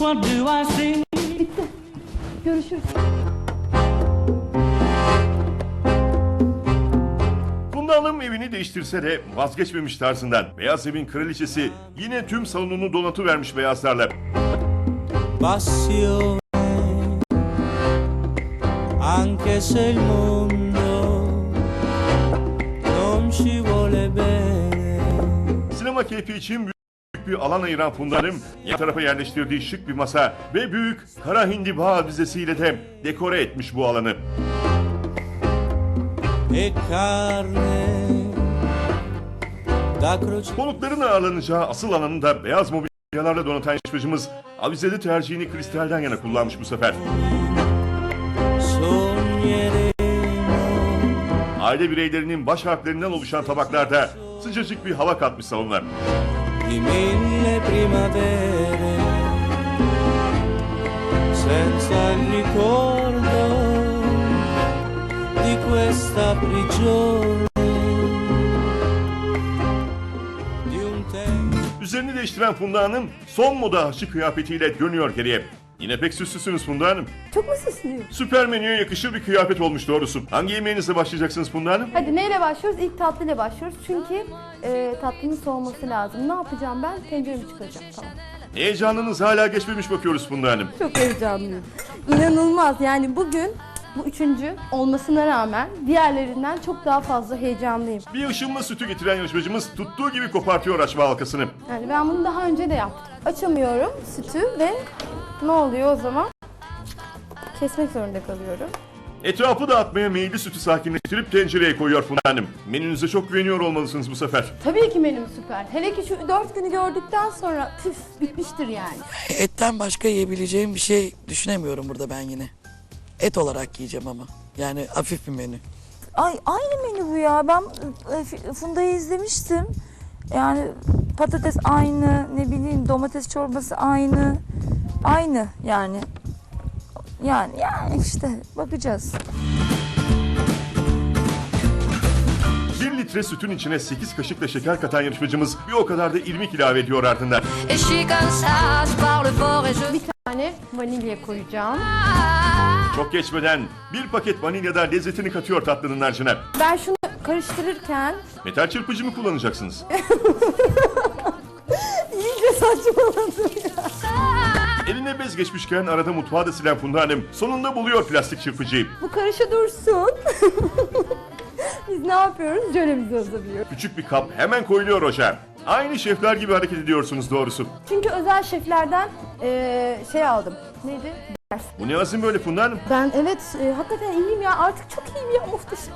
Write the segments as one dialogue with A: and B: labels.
A: What do I see?
B: Görüşürüz.
C: Funda Hanım evini değiştirse de vazgeçmemiş tarzından. Beyaz Evin kraliçesi yine tüm salonunu donatıvermiş beyazlarla.
D: passione, anche se il mondo non ci vuole bene.
C: Sinema keyfi için büyük bir alan ayıran Funda Hanım, yan tarafa yerleştirdiği şık bir masa ve büyük kara hindi bağ vizesiyle de dekore etmiş bu alanı.
D: e
C: Konukların ağırlanacağı asıl alanı da beyaz mobilyalarla donatan yarışmacımız avizeli tercihini kristalden yana kullanmış bu sefer. Aile bireylerinin baş harflerinden oluşan tabaklarda sıcacık bir hava katmış salonlar.
D: Di mille primavere senza il ricordo di questa prigione
C: Üzerini değiştiren Funda Hanım son moda aşık kıyafetiyle dönüyor geriye. Yine pek süslüsünüz Funda Hanım.
B: Çok mu süslüyüm?
C: Süper menüye yakışır bir kıyafet olmuş doğrusu. Hangi yemeğinizle başlayacaksınız Funda Hanım?
B: Hadi neyle başlıyoruz? İlk tatlıyla başlıyoruz. Çünkü e, tatlının soğuması lazım. Ne yapacağım ben? Tenceremi çıkaracağım. Tamam.
C: Heyecanınız hala geçmemiş bakıyoruz Funda Hanım.
B: Çok heyecanlıyım. İnanılmaz. Yani bugün bu üçüncü olmasına rağmen diğerlerinden çok daha fazla heyecanlıyım.
C: Bir ışınma sütü getiren yarışmacımız tuttuğu gibi kopartıyor açma halkasını.
B: Yani ben bunu daha önce de yaptım. Açamıyorum sütü ve ne oluyor o zaman? Kesmek zorunda kalıyorum.
C: Etrafı dağıtmaya meyilli sütü sakinleştirip tencereye koyuyor Funda Hanım. Menünüze çok güveniyor olmalısınız bu sefer.
B: Tabii ki benim süper. Hele ki şu dört günü gördükten sonra püf bitmiştir yani.
E: Etten başka yiyebileceğim bir şey düşünemiyorum burada ben yine. Et olarak yiyeceğim ama. Yani hafif bir menü.
F: Ay aynı menü bu ya. Ben e, Funda'yı izlemiştim. Yani patates aynı, ne bileyim domates çorbası aynı. Aynı yani. Yani yani işte bakacağız.
C: 1 litre sütün içine 8 kaşık da şeker katan yarışmacımız bir o kadar da irmik ilave ediyor ardından.
G: Et je suis comme ça, je parle fort et je
B: Bir tane vanilya koyacağım.
C: Çok geçmeden bir paket vanilya da lezzetini katıyor tatlının harcına.
B: Ben şunu karıştırırken
C: Metal çırpıcı mı kullanacaksınız?
B: iyice saçmaladım ya.
C: Eline bez geçmişken arada mutfağı da silen Funda Hanım sonunda buluyor plastik çırpıcıyı.
B: Bu karışa dursun. Biz ne yapıyoruz? Jölemizi hazırlıyoruz.
C: Küçük bir kap hemen koyuluyor ocağa. Aynı şefler gibi hareket ediyorsunuz doğrusu.
B: Çünkü özel şeflerden eee, şey aldım. Neydi? Ders.
C: Bu ne azim böyle Funda Hanım?
B: Ben evet e, hakikaten iyiyim ya. Artık çok iyiyim ya. Muhteşem.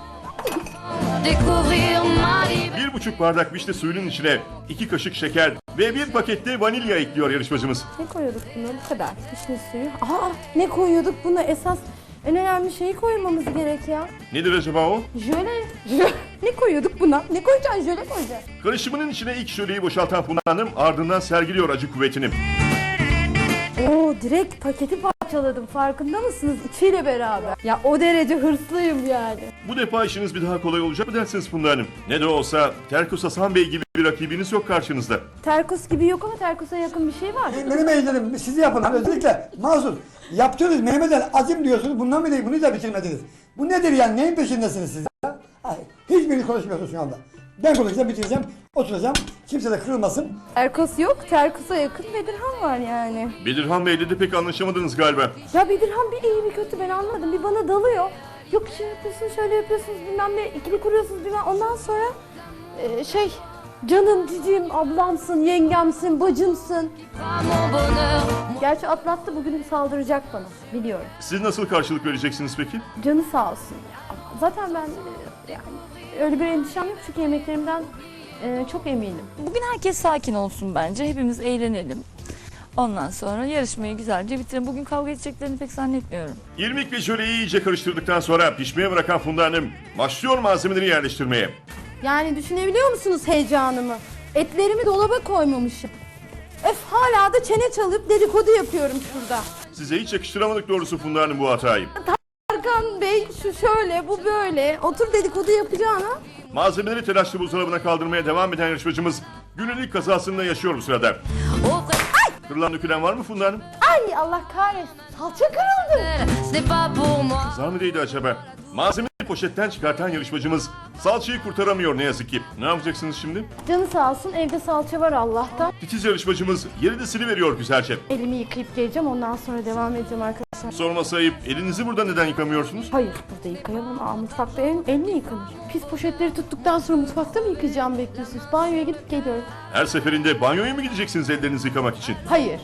C: Bir buçuk bardak vişne suyunun içine iki kaşık şeker ve bir pakette vanilya ekliyor yarışmacımız.
B: Ne koyuyorduk buna? Bu kadar. Vişne suyu. Aa ne koyuyorduk buna? Esas en önemli şeyi koymamız gerek ya.
C: Nedir acaba o?
B: Jöle. Jö- ne koyuyorduk buna? Ne koyacaksın? Jöle koyacaksın.
C: Karışımının içine ilk jöleyi boşaltan Funda Hanım ardından sergiliyor acı kuvvetini.
B: Oo direkt paketi parçaladım. Farkında mısınız? İçiyle beraber. Ya o derece hırslıyım yani.
C: Bu defa işiniz bir daha kolay olacak mı dersiniz Funda Hanım? Ne de olsa Terkos Hasan Bey gibi bir rakibiniz yok karşınızda.
B: Terkos gibi yok ama terkosa yakın bir şey var.
H: Benim eğlenim siz yapın. Özellikle mazur. Yaptınız Mehmet Ali azim diyorsunuz. Bundan mı değil bunu da bitirmediniz. Bu nedir yani? Neyin peşindesiniz siz ya? Hayır. Hiçbiri konuşmuyorsunuz şu anda. Ben konuşacağım, bitireceğim, oturacağım. Kimse de kırılmasın.
B: Terkos yok, terkosa yakın Bedirhan var yani.
C: Bedirhan Bey'le de pek anlaşamadınız galiba.
B: Ya Bedirhan bir iyi bir kötü ben anlamadım. Bir bana dalıyor. Yok şey yapıyorsun, şöyle yapıyorsunuz bilmem ne, ikili kuruyorsunuz bilmem. Ondan sonra e, şey canım, cicim, ablamsın, yengemsin, bacımsın. Gerçi atlattı bugün saldıracak bana biliyorum.
C: Siz nasıl karşılık vereceksiniz peki?
B: Canı sağ olsun Zaten ben e, yani öyle bir endişem yok çünkü yemeklerimden e, çok eminim.
F: Bugün herkes sakin olsun bence. Hepimiz eğlenelim. Ondan sonra yarışmayı güzelce bitirelim. Bugün kavga edeceklerini pek zannetmiyorum.
C: İrmik ve jöleyi iyice karıştırdıktan sonra pişmeye bırakan Funda Hanım başlıyor malzemeleri yerleştirmeye.
B: Yani düşünebiliyor musunuz heyecanımı? Etlerimi dolaba koymamışım. Öf hala da çene çalıp dedikodu yapıyorum şurada.
C: Size hiç yakıştıramadık doğrusu Funda Hanım bu hatayı.
B: Bey şu şöyle bu böyle. Otur dedikodu yapacağına.
C: Malzemeleri telaşlı buzdolabına kaldırmaya devam eden yarışmacımız günlük kazasında yaşıyor bu sırada.
G: Vrai-
C: Fırından dökülen var mı Funda Hanım?
B: Ay Allah kahretsin. Salça kırıldı.
C: Kaza mı acaba? Malzemeyi poşetten çıkartan yarışmacımız salçayı kurtaramıyor ne yazık ki. Ne yapacaksınız şimdi?
B: Canı sağ olsun evde salça var Allah'tan.
C: Titiz yarışmacımız yeri de siliveriyor güzelce.
B: Elimi yıkayıp geleceğim ondan sonra devam edeceğim arkadaşlar.
C: Sorması ayıp. Elinizi burada neden yıkamıyorsunuz?
B: Hayır burada yıkayamam. Aa, mutfakta el, el mi yıkanır? Pis poşetleri tuttuktan sonra mutfakta mı yıkayacağım bekliyorsunuz? Banyoya gidip geliyorum.
C: Her seferinde banyoya mı gideceksiniz ellerinizi yıkamak için?
B: Hayır.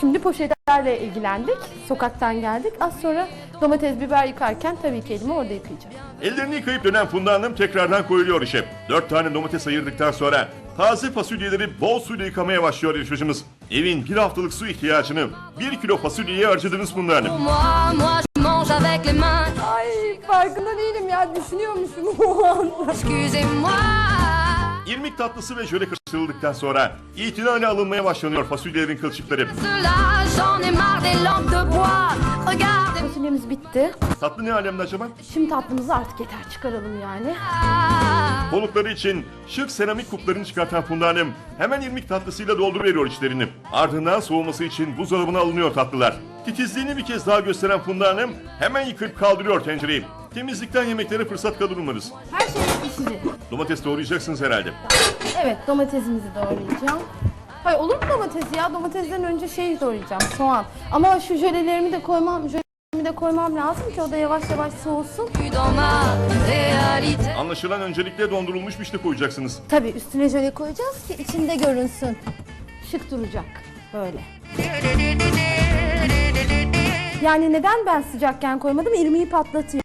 B: Şimdi poşetlerle ilgilendik. Sokaktan geldik. Az sonra domates, biber yıkarken tabii ki elimi orada yıkayacağım.
C: Ellerini yıkayıp dönen Funda Hanım tekrardan koyuluyor işe. Dört tane domates ayırdıktan sonra taze fasulyeleri bol suyla yıkamaya başlıyor yarışmacımız. Evin bir haftalık su ihtiyacını bir kilo fasulyeye harcadınız Funda Hanım.
B: Ay farkında değilim ya. Düşünüyormuşum o anda.
C: İrmik tatlısı ve jöle karıştırıldıktan sonra itinayla alınmaya başlanıyor fasulyelerin kılçıkları.
B: Fasulyemiz bitti.
C: Tatlı ne alemde acaba?
B: Şimdi tatlımızı artık yeter çıkaralım yani.
C: Konukları için şık seramik kuplarını çıkartan Funda Hanım hemen irmik tatlısıyla dolduruveriyor içlerini. Ardından soğuması için buzdolabına alınıyor tatlılar. Titizliğini bir kez daha gösteren Funda Hanım hemen yıkayıp kaldırıyor tencereyi. Temizlikten yemeklere fırsat kalır umarız.
B: Her şey pişecek.
C: Domates doğrayacaksınız herhalde.
B: Evet domatesimizi doğrayacağım. Hayır olur mu domates ya? Domatesden önce şey doğrayacağım soğan. Ama şu jölelerimi de koymam, jölelerimi de koymam lazım ki o da yavaş yavaş soğusun.
C: Anlaşılan öncelikle dondurulmuş bişte koyacaksınız.
B: Tabii üstüne jöle koyacağız ki içinde görünsün. Şık duracak böyle. Yani neden ben sıcakken koymadım? İrmiği patlatıyor.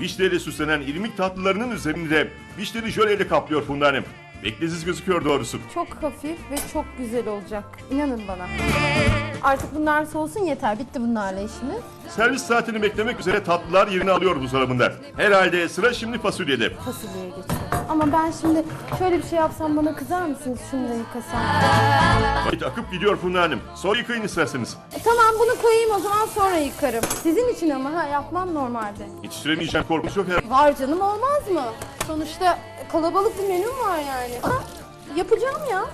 C: Vişneyle süslenen irmik tatlılarının üzerinde vişneli jöleyle kaplıyor Funda Hanım. Beklesiz gözüküyor doğrusu.
B: Çok hafif ve çok güzel olacak. İnanın bana. Artık bunlar soğusun yeter. Bitti bunlarla işimiz.
C: Servis saatini beklemek üzere tatlılar yerini alıyor buzdolabında. Herhalde sıra şimdi fasulyede.
B: Fasulyeye geçiyorum. Ama ben şimdi şöyle bir şey yapsam bana kızar mısınız? Şunu da yıkasam.
C: Vakit akıp gidiyor Funda Hanım. Sonra yıkayın isterseniz.
B: E, tamam bunu koyayım o zaman sonra yıkarım. Sizin için ama ha yapmam normalde.
C: Yetiştiremeyeceğim korkunuz yok herhalde.
B: Var canım olmaz mı? Sonuçta kalabalık bir menüm var yani. Aa, yapacağım ya.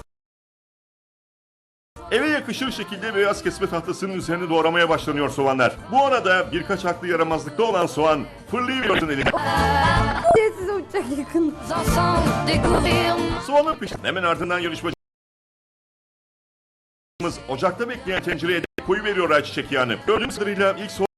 C: Eve yakışır şekilde beyaz kesme tahtasının üzerine doğramaya başlanıyor soğanlar. Bu arada birkaç haklı yaramazlıkta olan soğan fırlayıveriyor eline.
B: Size uçacak yakın.
C: Soğanın pişti. Hemen ardından yarışmacımız ocakta bekleyen tencereye de koyu veriyor ayçiçek yağını. Gördüğümüz kadarıyla ilk soğan